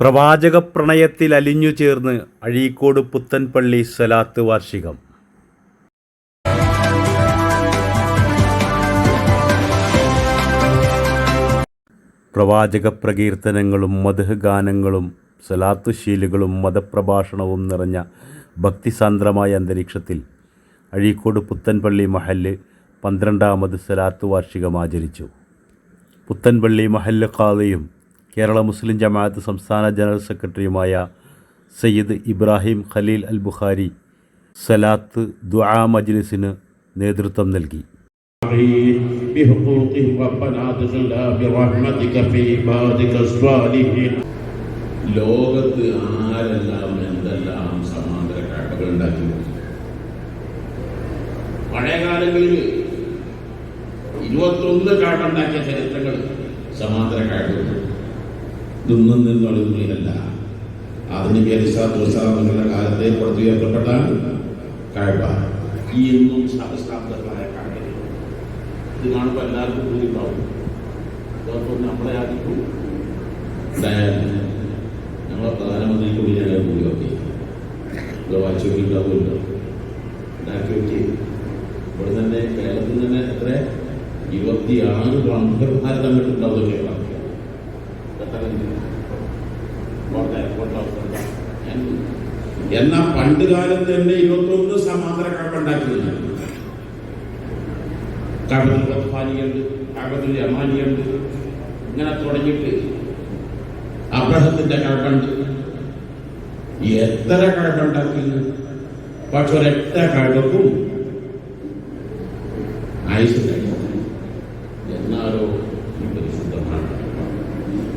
പ്രവാചക പ്രണയത്തിൽ അലിഞ്ഞു ചേർന്ന് അഴീക്കോട് പുത്തൻപള്ളി സലാത്ത് വാർഷികം. പ്രവാചക പ്രകീർത്തനങ്ങളും മധുഹഗാനങ്ങളും ഗാനങ്ങളും സലാത്തുശീലുകളും മതപ്രഭാഷണവും നിറഞ്ഞ ഭക്തിസാന്ദ്രമായ അന്തരീക്ഷത്തിൽ അഴീക്കോട് പുത്തൻപള്ളി മഹല്ല് പന്ത്രണ്ടാമത് സലാത്ത് വാർഷികം ആചരിച്ചു. പുത്തൻപള്ളി മഹല്ല് ഖാദിയും കേരള മുസ്ലിം ജമാഅത്ത് സംസ്ഥാന ജനറൽ സെക്രട്ടറിയുമായ സയ്യിദ് ഇബ്രാഹിം ഖലീൽ അൽ ബുഖാരി സലാത്ത് ദുആ മജ്ലിസിന് നേതൃത്വം നൽകി. ലോകത്ത് ആരെല്ലാം എന്തെല്ലാം സമാന്തര കാട്ടകൾ ഉണ്ടാക്കി? പഴയ കാലങ്ങളിൽ ഇരുപത്തൊന്ന് കാട്ടുണ്ടാക്കിയ ചരിത്രങ്ങൾ സമാന്തര കാട്ടുകൾ ഇതൊന്നും നിന്നുള്ളതല്ല ആധുനിക അലിസാത്തുങ്ങളുടെ കാലത്തെ പുറത്തുയർത്തപ്പെട്ടാണ് കഴിവ. ഈ എന്നും സഹസ്രാബ്ദങ്ങളായ കാര്യങ്ങൾ ഇത് കാണുമ്പോൾ എല്ലാവർക്കും ഭൂരിഭാവം. അതോടൊപ്പം നമ്മളെ ആദ്യം ഞങ്ങളെ പ്രധാനമന്ത്രിക്ക് കൂടി ഞങ്ങൾ ഭൂരിഭാഗം ഇത് വായിച്ചു നോക്കിയിട്ടുണ്ടാവുമല്ലോ ഉണ്ടാക്കി ഇവിടെ തന്നെ കേരളത്തിൽ തന്നെ എത്ര? ഇരുപത്തിയാറ് മന്ത്രിമാരെ ഭാരതമായിട്ടുണ്ടാവുന്ന കേരളം എന്നാൽ പണ്ട് കാലത്ത് തന്നെ ഇരുപത്തൊന്ന് സമാന്തര കഴപ്പുണ്ടാക്കിയില്ല കാബത്തുൽ ഗഫാനിയുണ്ട് കാബത്തുൽ യമാനിയുണ്ട് ഇങ്ങനെ തുടങ്ങിയിട്ട് അബ്രഹത്തിന്റെ കഴക്കുണ്ട് എത്ര കഴക്കുണ്ടാക്കിയത് പക്ഷെ ഒരൊറ്റ കഴക്കും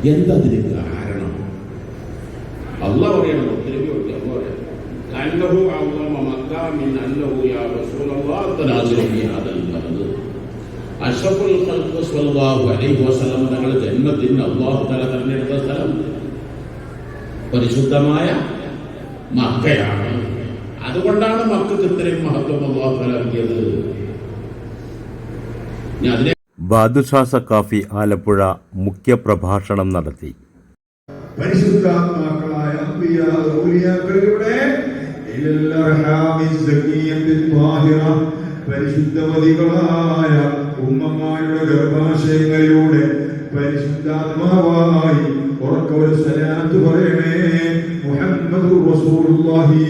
എന്തതിന് കാരണം അല്ല പറയണം ഒത്തിരി അല്ല പറയണം أنه عظم مقام أنه يا رسول الله تنازل في هذا البلد അഷ്റഫുൽ ഖൽഖ് സ്വല്ലല്ലാഹു അലൈഹി വസല്ലം തങ്ങളുടെ ജന്മത്തിന് അല്ലാഹു തആല തിരഞ്ഞെടുത്ത സ്ഥലം പരിശുദ്ധമായ മക്കയാണ് അതുകൊണ്ടാണ് മക്കൾക്ക് ഇത്രയും മഹത്വം അല്ലാഹു തആല നൽകിയത് ഇനി അതിനെ ബാദുഷാ സക്കാഫി ആലപ്പുഴ മുഖ്യപ്രഭാഷണം നടത്തി. പരിശുദ്ധാത്മാക്കളായ ഔലിയാക്കളിലൂടെ പരിശുദ്ധമതികളായ ഉമ്മമാരുടെ ഗർഭാശയങ്ങളിലൂടെ പരിശുദ്ധാത്മാവായി ഉറക്ക ഒരു സലാത്ത് പറയണേ മുഹമ്മദ് റസൂലുള്ളാഹി.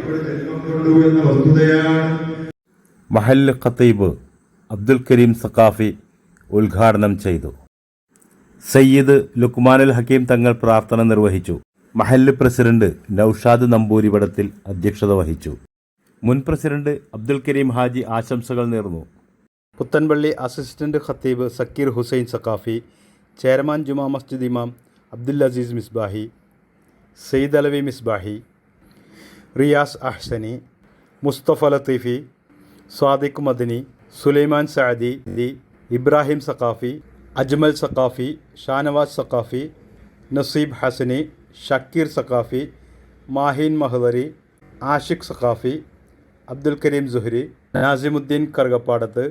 ഇവിടെ ജന്മം കൊണ്ടു എന്ന വസ്തുതയാണ്. മഹല്ല ഖത്തീബ് അബ്ദുൽ കരീം സഖാഫി ഉദ്ഘാടനം ചെയ്തു. സയ്യിദ് ലുക്മാനുൽ ഹക്കീം തങ്ങൾ പ്രാർത്ഥന നിർവഹിച്ചു. മഹല്ല് പ്രസിഡന്റ് നൌഷാദ് നമ്പൂരിപടത്തിൽ അധ്യക്ഷത വഹിച്ചു. മുൻ പ്രസിഡന്റ് അബ്ദുൽ കരീം ഹാജി ആശംസകൾ നേർന്നു. പുത്തൻപള്ളി അസിസ്റ്റന്റ് ഖത്തീബ് സക്കീർ ഹുസൈൻ സഖാഫി ചെയർമാൻ ജുമാ മസ്ജിദ് ഇമാം അബ്ദുൽ അസീസ് മിസ്ബാഹി സയ്യിദ് അലവി മിസ്ബാഹി റിയാസ് അഹ്സനി മുസ്തഫ ലത്തീഫി സ്വാദിഖ് മദനി സുലൈമാൻ സഅദി ദി ഇബ്രാഹിം സഖാഫി അജ്മൽ സഖാഫി ഷാനവാസ് സഖാഫി നസീബ് ഹസനി ഷക്കീർ സഖാഫി മാഹീൻ മഹദരി ആഷിഖ് സഖാഫി അബ്ദുൽ കരീം സുഹരി നാസിമുദ്ദീൻ കറുകപ്പാടത്ത്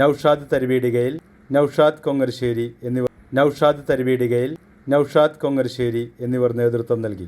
നൌഷാദ് തരുവീടികയിൽ നൌഷാദ് കൊങ്ങർശ്ശേരി എന്നിവർ നൌഷാദ് തരുവീടികയിൽ നൌഷാദ് കൊങ്ങർശ്ശേരി എന്നിവർ നേതൃത്വം നൽകി.